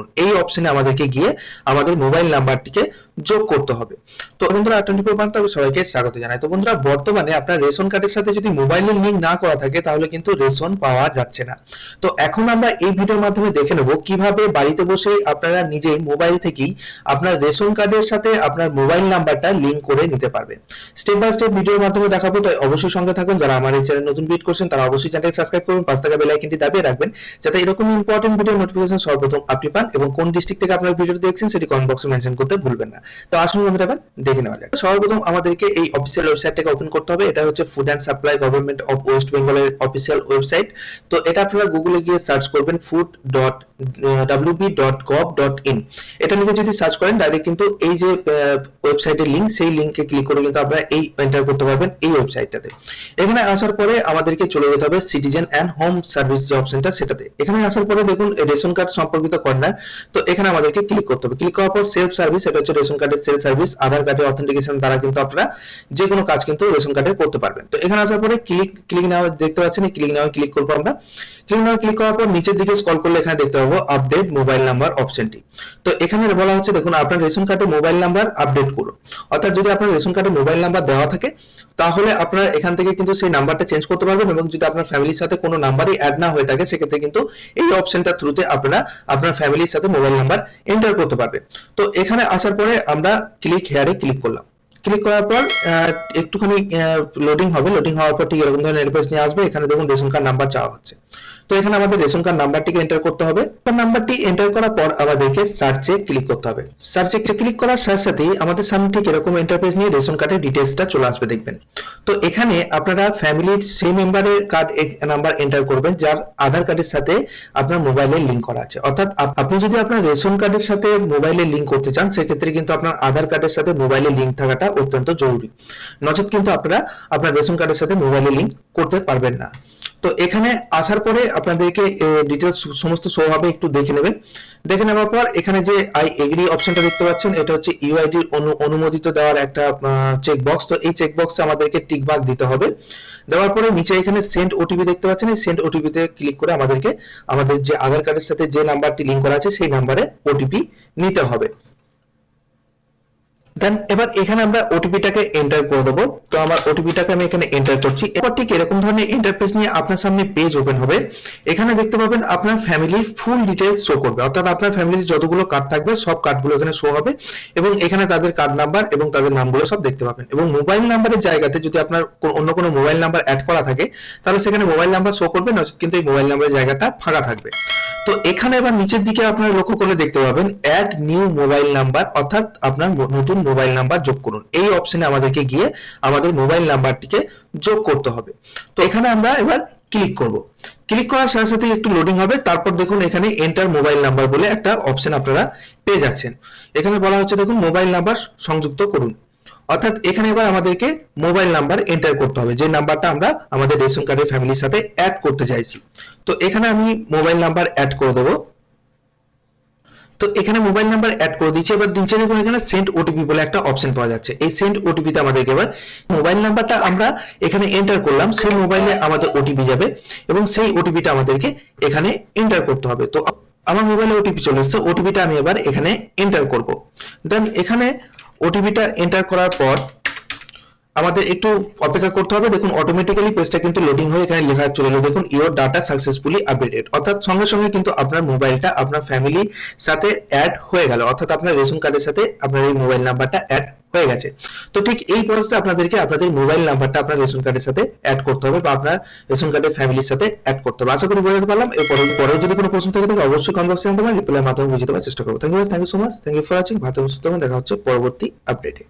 করুন। এই অপশনে আমাদেরকে গিয়ে আমাদের মোবাইল নাম্বারটিকে যোগ করতে হবে। তো বন্ধুরা টোয়েন্টি ফোর পয়েন্ট সবাইকে স্বাগত জানাই। তো বন্ধুরা, বর্তমানে আপনার রেশন কার্ডের সাথে যদি মোবাইলের লিঙ্ক না করা থাকে, তাহলে কিন্তু রেশন পাওয়া যাচ্ছে না। তো এখন আমরা এই ভিডিওর মাধ্যমে দেখে নেব কীভাবে বাড়িতে বসে আপনারা নিজেই মোবাইল থেকেই আপনার রেশন কার্ডের সাথে আপনার মোবাইল নাম্বারটা লিংক করে নিতে পারবেন। স্টেপ বাই স্টেপ ভিডিওর মাধ্যমে দেখাবো, তাই অবশ্যই সঙ্গে থাকুন। যারা আমার এই চ্যানেল নতুন ভিডিও করছেন, তারা অবশ্যই চ্যানেলটি সাবস্ক্রাইব করুন পাঁচ টাকা বেল আইকনটি দাবিয়ে রাখবেন, যাতে এরকম ইম্পর্টেন্ট ভিডিও নোটিফিকেশন সর্বপ্রথম আপনি পান এবং কোন ডিস্ট্রিক্ট থেকে আপনার ভিডিও দেখছেন, সেটি কমেন্ট বক্সে মেনশন করতে ভুলবেন না। তো আসুন বন্ধুরা এবার দেখে নেওয়া যাক। সর্বপ্রথম আমাদেরকে এই অফিসিয়াল ওয়েবসাইটটাকে ওপেন করতে হবে। এটা হচ্ছে food and supply government of West বেঙ্গলের অফিসিয়াল ওয়েবসাইট তো এটা আপনারা গুগলে গিয়ে সার্চ করবেন ফুড ডট ডট এটা লিখে যদি সার্চ করেন ডাইরেক্ট কিন্তু এই যে ওয়েবসাইটের লিঙ্ক সেই লিঙ্কে ক্লিক করে কিন্তু আপনারা এই এন্টার করতে পারবেন এই ওয়েবসাইটটাতে এখানে আসার পরে আমাদেরকে চলে যেতে হবে সিটিজেন অ্যান্ড হোম সার্ভিস যে অপশনটা সেটাতে। এখানে আসার পরে দেখুন, রেশন কার্ড সম্পর্কিত কর্নার তো এখানে আমাদেরকে ক্লিক করতে হবে। ক্লিক করার পর সেলফ সার্ভিস এটা হচ্ছে রেশন কার্ডের সেল সার্ভিস আধার কার্ডের অথেন্টিকেশন দ্বারা কিন্তু আপনারা যে কোনো কাজ কিন্তু রেশন কার্ডে করতে পারবেন। তো এখানে আসার পরে ক্লিক ক্লিক নাও দেখতে পাচ্ছেন ক্লিক নাও ক্লিক করব আমরা। ক্লিক নাও ক্লিক করার পর নিচের দিকে স্ক্রল করলে এখানে দেখতে পাবো আপডেট মোবাইল নাম্বার অপশনটি তো এখানে বলা হচ্ছে, দেখুন, আপনার রেশন কার্ডে মোবাইল নাম্বার আপডেট করুন। অর্থাৎ যদি আপনার রেশন কার্ডে মোবাইল নাম্বার দেওয়া থাকে, তাহলে আপনারা এখান থেকে কিন্তু সেই নাম্বারটা চেঞ্জ করতে পারবেন এবং যদি আপনার ফ্যামিলির সাথে কোনো নাম্বারই অ্যাড না হয়ে থাকে, সেক্ষেত্রে কিন্তু এই অপশনটা থ্রুতে আপনারা আপনার ফ্যামিলির সাথে মোবাইল নাম্বার এন্টার করতে পারবেন। তো এখানে আসার পরে আমরা ক্লিক হেয়ারে ক্লিক করলাম। ক্লিক করার পর একটুখানি লোডিং হবে। লোডিং হওয়ার পর ঠিক এরকম ধরনের এরপেস নিয়ে আসবে। এখানে দেখুন রেশন কার্ড নাম্বার চাওয়া হচ্ছে। তো এখানে আমাদের রেশন কার্ড নাম্বারটিকে এন্টার করতে হবে। তার নাম্বারটি এন্টার করার পর আমাদেরকে সার্চে ক্লিক করতে হবে। সার্চে ক্লিক করার সাথে সাথেই আমাদের সামনে ঠিক এরকম ইন্টারফেস নিয়ে রেশন কার্ডের ডিটেলসটা চলে আসবে, দেখবেন। তো এখানে আপনারা ফ্যামিলির সেই মেম্বারের কার্ড নাম্বার এন্টার করবেন, যার আধার কার্ডের সাথে আপনার মোবাইলে লিংক করা আছে। অর্থাৎ আপ- আপনি যদি আপনার রেশন কার্ডের সাথে মোবাইলে লিংক করতে চান, সেক্ষেত্রে কিন্তু আপনার আধার কার্ডের সাথে মোবাইলে লিংক থাকাটা অত্যন্ত জরুরি। নচেত কিন্তু আপনারা আপনার রেশন কার্ডের সাথে মোবাইলে লিংক করতে পারবেন না। তো এখানে আসার পরে আপনাদেরকে ডিটেলস সমস্ত শো হবে, একটু দেখে নেবেন। দেখে নেওয়ার পর এখানে যে আই এগ্রি অপশনটা দেখতে পাচ্ছেন, এটা হচ্ছে ইউআইডির অনুমোদিত দেওয়ার একটা চেক বক্স তো এই চেক বক্সে আমাদেরকে টিক মার্ক দিতে হবে। দেওয়ার পরে নিচে এখানে সেন্ড ওটিপি দেখতে পাচ্ছেন। এই সেন্ড ওটিপিতে ক্লিক করে আমাদেরকে, আমাদের যে আধার কার্ডের সাথে যে নাম্বারটি লিংক করা আছে, সেই নাম্বারে ওটিপি নিতে হবে। দেন এবার এখানে আমরা ওটিপিটাকে এন্টার করে দেবো। তো আমার ওটিপিটাকে আমি এখানে এন্টার করছি। এবার ঠিক এরকম ধরনের ইন্টারফেস নিয়ে আপনার সামনে পেজ ওপেন হবে। এখানে দেখতে পাবেন আপনার ফ্যামিলির ফুল ডিটেলস শো করবে। অর্থাৎ আপনার ফ্যামিলির যতগুলো কার্ড থাকবে, সব কার্ডগুলো এখানে শো হবে। এবং এখানে তাদের কার্ড নাম্বার এবং তাদের নামগুলো সব দেখতে পাবেন। এবং মোবাইল নাম্বারের জায়গাতে যদি আপনার অন্য কোনো মোবাইল নাম্বার অ্যাড করা থাকে, তাহলে সেখানে মোবাইল নাম্বার শো করবে, না কিন্তু এই মোবাইল নাম্বারের জায়গাটা ফাঁকা থাকবে। তো এখানে এবার নিচের দিকে আপনারা লক্ষ্য করলে দেখতে পাবেন অ্যাড নিউ মোবাইল নাম্বার অর্থাৎ আপনার নতুন মোবাইল নাম্বার যোগ করুন। এই অপশনে আমাদেরকে গিয়ে আমাদের মোবাইল নাম্বারটিকে যোগ করতে হবে। তো এখানে আমরা এবার ক্লিক করব। ক্লিক করার সাথে সাথে একটু লোডিং হবে। তারপর দেখুন এখানে এন্টার মোবাইল নাম্বার বলে একটা অপশন আপনারা পেয়ে যাচ্ছেন। এখানে বলা হচ্ছে দেখুন মোবাইল নাম্বার সংযুক্ত করুন। অর্থাৎ এখানে এবার আমাদেরকে মোবাইল নাম্বার এন্টার করতে হবে। যে নাম্বারটা আমরা আমাদের রেশন কার্ডের ফ্যামিলির সাথে অ্যাড করতে চাইছি। তো এখানে আমি মোবাইল নাম্বার অ্যাড করে দেবো। তো এখানে মোবাইল নাম্বার অ্যাড করে দিচ্ছি এবার নিচে দেখুন এখানে সেন্ড ওটিপি বলে একটা অপশন পাওয়া যাচ্ছে। এই সেন্ড ওটিপিতে আমাদেরকে এবার মোবাইল নাম্বারটা আমরা এখানে এন্টার করলাম, সেই মোবাইলে আমাদের ওটিপি যাবে এবং সেই ওটিপিটা আমাদেরকে এখানে এন্টার করতে হবে। তো আমার মোবাইলে ওটিপি চলে এসেছে ওটিপিটা আমি এবার এখানে এন্টার করব। দেন এখানে ওটিপিটা এন্টার করার পর আমাদের একটু অপেক্ষা করতে হবে। দেখুন অটোমেটিক্যালি পেজটা কিন্তু লোডিং হয়ে এখানে লেখা চলে এলো। দেখুন ইওর ডাটা সাকসেসফুলি আপডেটেড অর্থাৎ সঙ্গে সঙ্গে কিন্তু আপনার মোবাইলটা আপনার ফ্যামিলির সাথে অ্যাড হয়ে গেল। অর্থাৎ আপনার রেশন কার্ডের সাথে আপনার এই মোবাইল নাম্বারটা অ্যাড হয়ে গেছে। তো ঠিক এই প্রসেসে আপনাদেরকে আপনাদের মোবাইল নাম্বারটা আপনার রেশন কার্ডের সাথে অ্যাড করতে হবে বা আপনার রেশন কার্ডের ফ্যামিলির সাথে অ্যাড করতে হবে। আশা করি বোঝাতে পারলাম। এরপরে, পরেও যদি কোনো প্রশ্ন থেকে থাকে অবশ্যই কমেন্ট বক্সে জানতে পারেন। রিপ্লাইয়ের মাধ্যমে বুঝে দেওয়ার চেষ্টা করব। Thank you thank you so much thank you for watching ভালো সুস্থ। দেখা হচ্ছে পরবর্তী আপডেটে